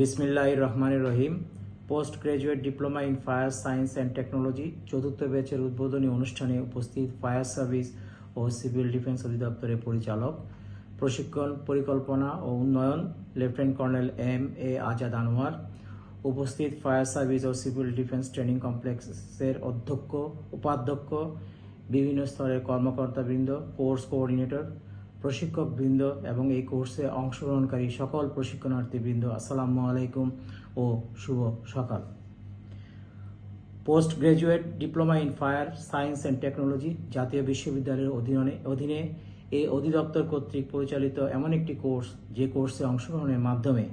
বিসমিল্লাহ রহমান রহিম post graduate diploma in fire science and technology, চতুর্থ ব্যাচের উদ্বোধনী অনুষ্ঠানে উপস্থিত ফায়ার সার্ভিস ও সিভিল ডিফেন্স অধিদপ্তরের পরিচালক, প্রশিক্ষণ, পরিকল্পনা ও উন্নয়ন, lieutenant colonel M A Azad Anwar, উপস্থিত ফায়ার সার্ভিস ও সিভিল ডিফেন্স ট্রেনিং কমপ্লেক্সের অধ্যক্ষ, উপাধ্যক্ষ, বিভিন্ন স্তরের কর্মকর্তাবৃন্দ, কোর্স কোঅর্ডিনেটর প্রশিক্ষকবৃন্দ এবং এই কোর্সে অংশগ্রহণকারী সকল প্রশিক্ষণার্থীবৃন্দ, আসসালামু আলাইকুম ও শুভ সকাল। Post graduate diploma in fire science and technology জাতীয় বিশ্ববিদ্যালয়ের অধীনে অধীনে এই অধিদপ্তর কর্তৃক পরিচালিত এমন একটি কোর্স যে কোর্সে অংশগ্রহণের মাধ্যমে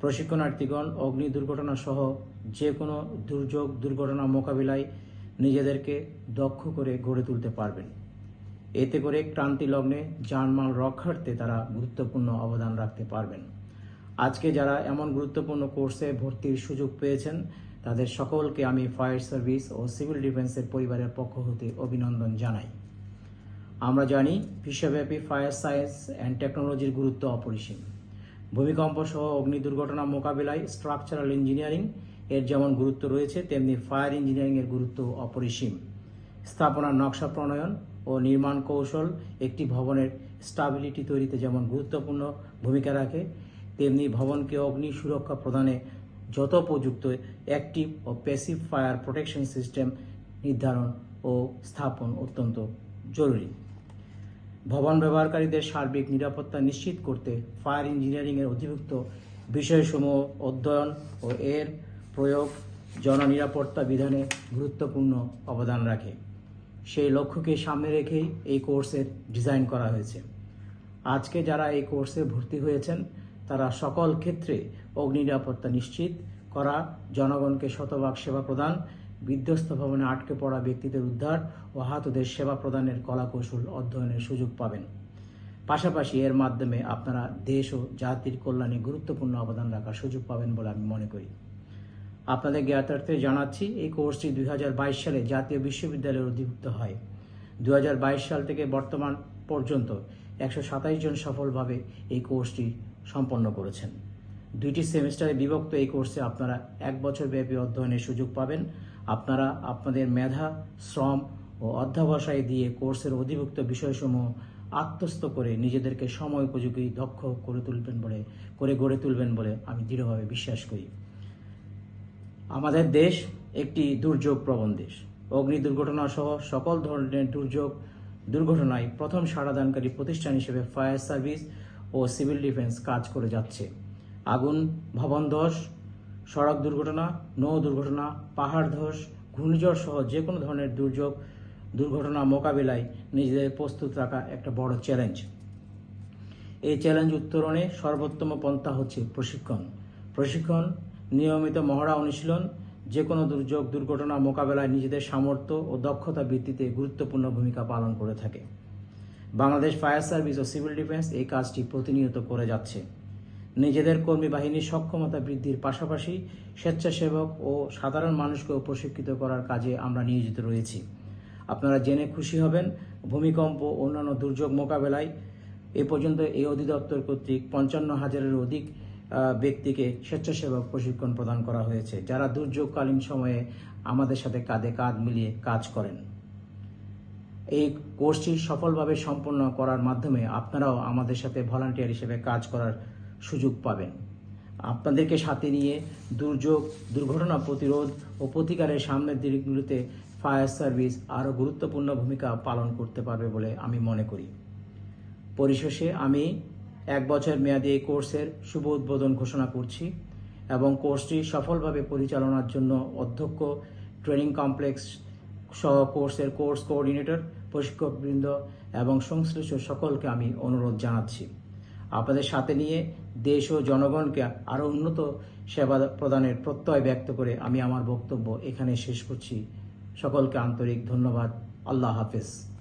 প্রশিক্ষণার্থীগণ অগ্নি দুর্ঘটনা সহ যে কোনো দুর্যোগ দুর্ঘটনা মোকাবিলায় নিজেদেরকে দক্ষ করে গড়ে তুলতে পারবেন। এতে করে ক্রান্তি লগ্নে জানমাল রক্ষার্থে তারা গুরুত্বপূর্ণ অবদান রাখতে পারবেন। আজকে যারা এমন গুরুত্বপূর্ণ কোর্সে ভর্তির সুযোগ পেয়েছেন, তাদের সকলকে আমি ফায়ার সার্ভিস ও সিভিল ডিফেন্সের পরিবারের পক্ষ হতে অভিনন্দন জানাই। আমরা জানি, বিশ্বব্যাপী ফায়ার সায়েন্স অ্যান্ড টেকনোলজির গুরুত্ব অপরিসীম। ভূমিকম্প সহ অগ্নি দুর্ঘটনা মোকাবিলায় স্ট্রাকচারাল ইঞ্জিনিয়ারিং এর যেমন গুরুত্ব রয়েছে, তেমনি ফায়ার ইঞ্জিনিয়ারিং এর গুরুত্ব অপরিসীম। স্থাপনার নকশা প্রণয়ন ও নির্মাণ কৌশল একটি ভবনের স্টাবিলিটি তৈরিতে যেমন গুরুত্বপূর্ণ ভূমিকা রাখে, তেমনি ভবনকে অগ্নি সুরক্ষা প্রদানে যত উপযুক্ত অ্যাক্টিভ ও প্যাসিভ ফায়ার প্রোটেকশন সিস্টেম নির্ধারণ ও স্থাপন অত্যন্ত জরুরি। ভবন ব্যবহারকারীদের সার্বিক নিরাপত্তা নিশ্চিত করতে ফায়ার ইঞ্জিনিয়ারিংয়ের অধিভুক্ত বিষয়সমূহ অধ্যয়ন ও এর প্রয়োগ জননিরাপত্তা বিধানে গুরুত্বপূর্ণ অবদান রাখে। সেই লক্ষ্যকে সামনে রেখেই এই কোর্সের ডিজাইন করা হয়েছে। আজকে যারা এই কোর্সে ভর্তি হয়েছেন, তারা সকল ক্ষেত্রে অগ্নি নিরাপত্তা নিশ্চিত করা, জনগণকে শতভাগ সেবা প্রদান, বিধ্বস্ত ভবনে আটকে পড়া ব্যক্তিদের উদ্ধার ও আহতদের সেবা প্রদানের কলাকৌশল অধ্যয়নের সুযোগ পাবেন। পাশাপাশি এর মাধ্যমে আপনারা দেশ ও জাতির কল্যাণে গুরুত্বপূর্ণ অবদান রাখার সুযোগ পাবেন বলে আমি মনে করি। আপনাদের জ্ঞাতার্থে জানাচ্ছি, এই কোর্সটি দুই হাজার বাইশ সালে জাতীয় বিশ্ববিদ্যালয়ের অধিভুক্ত হয়। দু হাজার বাইশ সাল থেকে বর্তমান পর্যন্ত একশো জন সফলভাবে এই কোর্সটি সম্পন্ন করেছেন। দুইটি সেমিস্টারে বিভক্ত এই কোর্সে আপনারা এক বছর ব্যাপী অধ্যয়নের সুযোগ পাবেন। আপনারা আপনাদের মেধা, শ্রম ও অধ্যাবসায় দিয়ে কোর্সের অধিভুক্ত বিষয়সমূহ আত্মস্থ করে নিজেদেরকে সময় উপযোগী দক্ষ করে তুলবেন বলে, করে গড়ে তুলবেন বলে আমি দৃঢ়ভাবে বিশ্বাস করি। আমাদের দেশ একটি দুর্যোগ প্রবণ দেশ। অগ্নি দুর্ঘটনা সহ সকল ধরনের দুর্যোগ দুর্ঘটনায় প্রথম সাড়াদানকারী প্রতিষ্ঠান হিসেবে ফায়ার সার্ভিস ও সিভিল ডিফেন্স কাজ করে যাচ্ছে। আগুন, ভবন ধস, সড়ক দুর্ঘটনা, নৌ দুর্ঘটনা, পাহাড় ধস, ঘূর্ণিঝড় সহ যে কোনো ধরনের দুর্যোগ, দুর্ঘটনা মোকাবিলায় নিজেদের প্রস্তুত রাখা একটা বড় চ্যালেঞ্জ। এই চ্যালেঞ্জ উত্তরণে সর্বোত্তম পন্থা হচ্ছে প্রশিক্ষণ। প্রশিক্ষণ নিয়মিত মহড়া অনুশীলন যে কোনো দুর্যোগ দুর্ঘটনা মোকাবেলায় নিজেদের সামর্থ্য ও দক্ষতা বৃদ্ধিতে গুরুত্বপূর্ণ ভূমিকা পালন করে থাকে। বাংলাদেশ ফায়ার সার্ভিস ও সিভিল ডিফেন্স এই কাজটি প্রতিনিয়ত করে যাচ্ছে। নিজেদের কর্মী বাহিনীর সক্ষমতা বৃদ্ধির পাশাপাশি স্বেচ্ছাসেবক ও সাধারণ মানুষকেও প্রশিক্ষিত করার কাজে আমরা নিয়োজিত রয়েছি। আপনারা জেনে খুশি হবেন, ভূমিকম্প অন্যান্য দুর্যোগ মোকাবেলায় এ পর্যন্ত এই অধিদপ্তর কর্তৃক পঞ্চান্ন হাজারের অধিক ব্যক্তিকে স্বেচ্ছাসেবক প্রশিক্ষণ প্রদান করা হয়েছে, যারা দুর্যোগকালীন সময়ে আমাদের সাথে কাঁধে কাঁধ মিলিয়ে কাজ করেন। এই কোর্সটি সফলভাবে সম্পন্ন করার মাধ্যমে আপনারাও আমাদের সাথে ভলান্টিয়ার হিসেবে কাজ করার সুযোগ পাবেন। আপনাদেরকে সাথে নিয়ে দুর্যোগ, দুর্ঘটনা প্রতিরোধ ও প্রতিকারের সামনের দিকগুলোতে ফায়ার সার্ভিস আরও গুরুত্বপূর্ণ ভূমিকা পালন করতে পারবে বলে আমি মনে করি। পরিশেষে আমি এক বছর মেয়াদী এই কোর্সের শুভ উদ্বোধন ঘোষণা করছি এবং কোর্সটি সফলভাবে পরিচালনার জন্য অধ্যক্ষ, ট্রেনিং কমপ্লেক্স সহ কোর্সের কোর্স কোঅর্ডিনেটর, প্রশিক্ষকবৃন্দ এবং সংশ্লিষ্ট সকলকে আমি অনুরোধ জানাচ্ছি। আপনাদের সাথে নিয়ে দেশ ও জনগণকে আরও উন্নত সেবা প্রদানের প্রত্যয় ব্যক্ত করে আমি আমার বক্তব্য এখানে শেষ করছি। সকলকে আন্তরিক ধন্যবাদ। আল্লাহ হাফেজ।